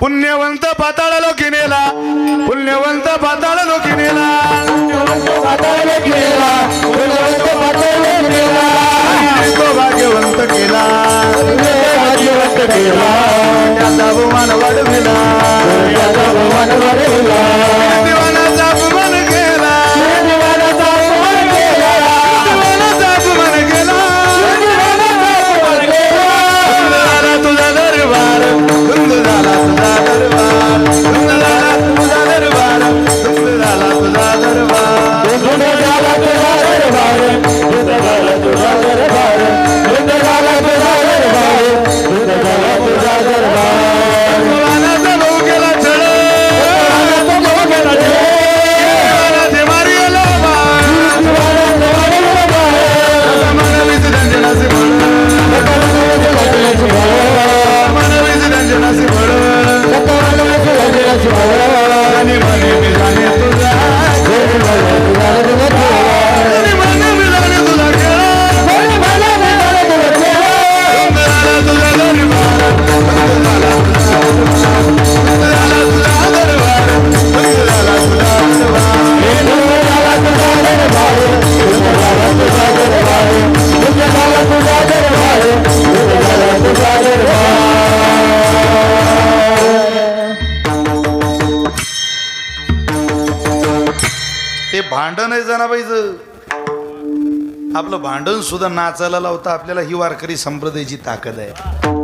पुण्यवंत पाताळ लोकी नेला पुण्यवंत पाताळ लोकी नेला आणि तो भाग्यवंत केला. त्याचा अभिमान वाढविला. दिवानाचा ते भांडण आहे जनाबाईचं आपलं भांडण सुद्धा नाचायला लावता आपल्याला ही वारकरी संप्रदायाची ताकद आहे.